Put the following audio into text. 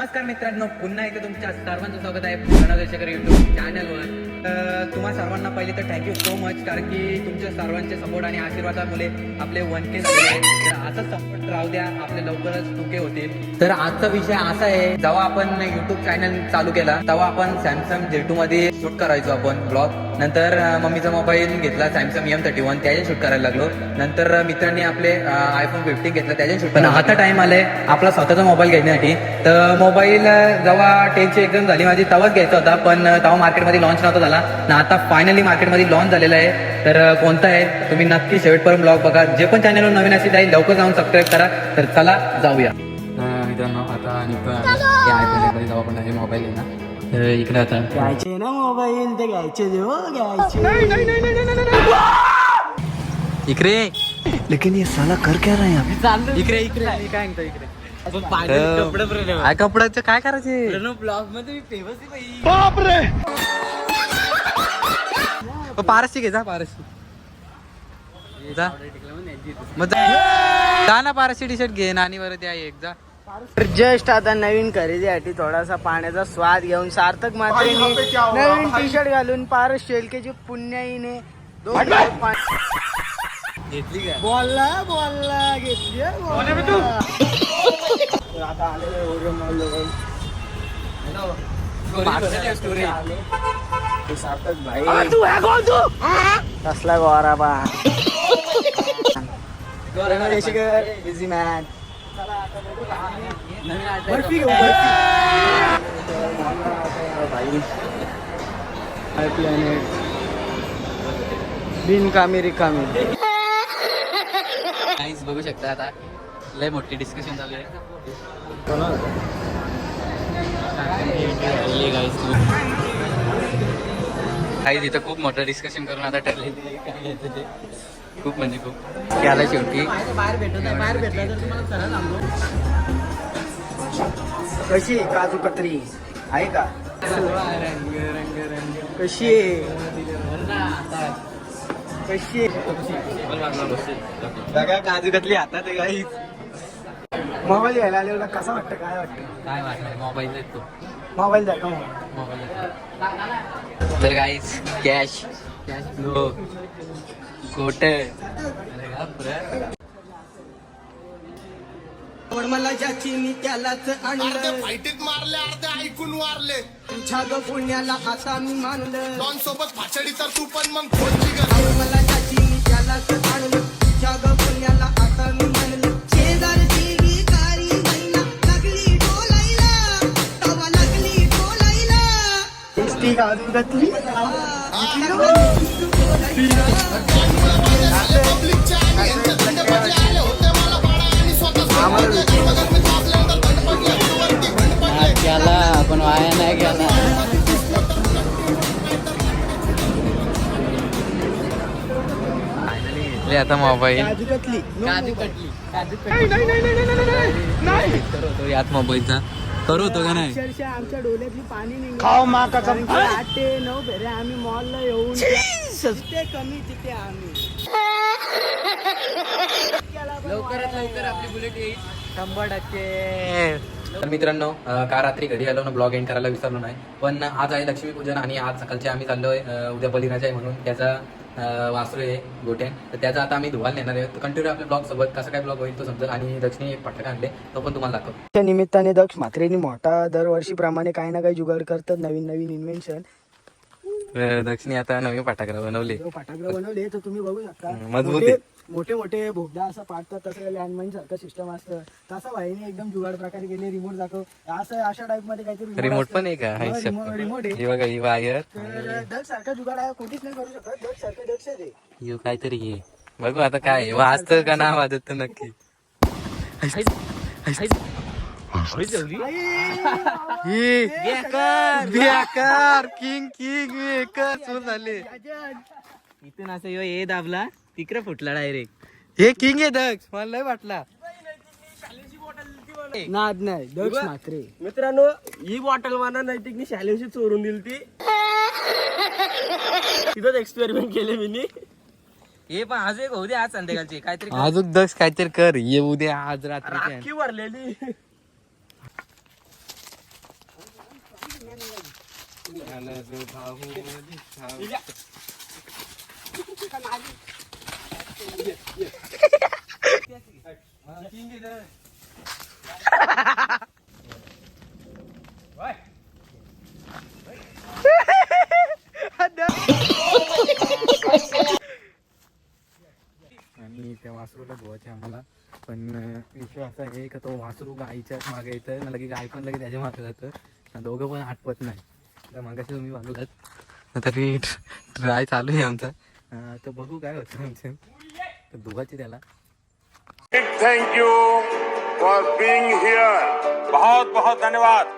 नमस्कार मित्रांनो पुन्हा एकदा तुमच्या सर्वांचं स्वागत आहे प्रणव युट्यूब चॅनलवर तर तुम्हा सर्वांना पहिले तर थँक्यू सो मच कारण की तुमच्या सर्वांचे सपोर्ट आणि आशीर्वादामुळे आपले वन के झाले तर असंच सपोर्ट राहू द्या आपले लवकरच टुके होतील. तर आजचा विषय असा आहे जेव्हा आपण युट्यूब चॅनल चालू केला तेव्हा आपण सॅमसंग जे टू मध्ये शूट करायचो आपण ब्लॉग नंतर मम्मीचा मोबाईल घेतला सॅमसंग एम थर्टी वन त्याचे शूट करायला लागलो. नंतर मित्रांनी आपले आयफोन फिफ्टीन घेतला त्याचे शूट पण आता टाइम आलाय आपला स्वतःचा मोबाईल घेण्यासाठी. तर मोबाईल जेव्हा टेनची एक्झाम झाली माझी तेव्हाच घ्यायचा होता पण तेव्हा मार्केटमध्ये लॉन्च नव्हता झाला. ना आता फायनली मार्केटमध्ये लॉन्च झालेला आहे. तर कोणता आहे तुम्ही नक्की शेवटपर्यंत ब्लॉग बघा. जे पण चॅनलवर नवीन असेल त्याही लवकर जाऊन सबस्क्राईब करा. तर चला जाऊया. मित्रांनो आता निघतो आम्ही. आयफोन जाऊ आपण हे मोबाईल आहे ना तर इकडे आता घ्यायचे ना मोबाईल ते घ्यायचे देव घ्यायचे इकडे लेकिन ये साला कर क्या रहा है इकडे इकडे काय म्हणतो इकडे काय कपड्याचं काय करायचे ब्लॉगमध्ये मी फेमस आहे पारशी घे जा पारशी जा मग जा जा ना पारशी टी शर्ट घे नानी वर द्या एक जा जस्ट आता नवीन खरेदीसाठी थोडासा पाण्याचा स्वाद घेऊन सार्थक मात्रेने नवीन टी शर्ट घालून पारस शेलकेची पुण्याईने दोन घेतली का बोलला बोलला घेतली हं, आता सार्थक भाई. कसला गोरा बा. बिझी मॅन बर्फी घेऊ बर्फी. बिनकामी रिकामी. काहीच बघू शकता आता. लय मोठी डिस्कशन चालू आहे. काही तिथं खूप मोठं डिस्कशन करून आता ठरलेलं काय घ्यायचं ते खूप म्हणजे खूप. त्याला शेवटी. बाहेर भेटत बाहेर भेटला तर तुम्हाला सरळ सांगतो कशी आहे काजू कतरी आहे का? कशी आहे? कशी आहे? काजू कतली हातात आहे काही मोबाईल घ्यायला आलेला कसा वाटतं काय वाटतं? काय वाटणार मोबाईल देतो. मोबाईल द्या का मग? मोबाईल तर काहीच कॅश कोट मला ज्याची मी त्यालाच आणलं. फाईटीत मारले अर्धे ऐकून वारले. तुझ्या ग पुण्याला आता मी मानलं. डॉन सोबत भाचडी तर तू पण मग खोलची ग मला ज्याची मी त्यालाच आणलं. पडले गेला आपण वाया नाही गेला घेतले आता मोबाईल. काजू घातली काजू कटली काजू करू यात मोबाईलचा. करू होतो का नाही? अक्षरशः आमच्या डोळ्यातली पाणी निघालं कारण की आठ ते नऊ फेरे आम्ही मॉलला येऊन जिथे कमी तिथे आम्ही. लवकरात लवकर आपली बुलेट येईल. शंभर टक्के. तर मित्रांनो अं, काल रात्री घरी आलो ना ब्लॉग एंड करायला विसरलो नाही. पण आज आहे लक्ष्मीपूजन आणि आज सकाळचे आम्ही चाललोय अं, उद्या बलिराजा आहे म्हणून. त्याचा वासरू आहे तर त्याचा आता आम्ही धुवायला नेणार आहे. कंटिन्यू आपल्या ब्लॉग सोबत कसा काय ब्लॉग होईल तो समजा. आणि दक्षिणी पटकन आणले तो पण तुम्हाला दाखव त्या निमित्ताने दक्ष म्हात्रेनी मोठा दरवर्षीप्रमाणे काही ना काही जुगाड करतात. नवीन नवीन इन्व्हेन्शन दक्षिणी आता नवीन पाठाकडे बनवले. फटाकडे बनवले तर तुम्ही बघू शकता. मजबूत मोठे- आहे. मोठे मोठे भोगदा असं पाडतात तसं लँडमाईन सारखं सिस्टम असतं. तसं भाईने एकदम जुगाड प्रकारे केले रिमोट दाखव. असं अशा टाईपमध्ये काहीतरी रिमोट. पण आहे का? हो, रिमो- रिमोट आहे. ही बघा ही वायर तर दक्ष सारखा जुगाड आहे कोणतीच नाही करू शकत. दक्ष सारखं दक्ष आहे यू काहीतरी बघू आता काय वाजत का ना वाजत तर नक्की. ही बेकार किंग किंग बेकार सुरू झाले. इथून असं यो हे दाबला तिकडे फुटला डायरेक्ट हे किंग आहे दक्ष. मला लय वाटला. नाद नाही दक्ष मात्रे. मित्रांनो ही बॉटल मला नैतिकनी शालेवशी चोरून दिली ती तिथंच एक्सपेरिमेंट केले मी हे पण आज एक होऊ दे आज संध्याकाळची काहीतरी अजून दक्ष काहीतरी कर. ये उद्या आज रात्री राखी भरलेली. आणि त्या वासरूला धुवायचे आम्हाला. पण विश्वास विषय असा आहे का तो वासरू गाईच्या मागे येतं ना लगे गाय पण लगे त्याच्यामागे जातं. दोघं पण आटपत नाही. मगाशी तुम्ही बघलात तरी ट्राय चालू आहे आमचा. अं, तर बघू काय होतं आमचं. तर धुवायचे त्याला. Thank you for being here. बहुत बहुत धन्यवाद.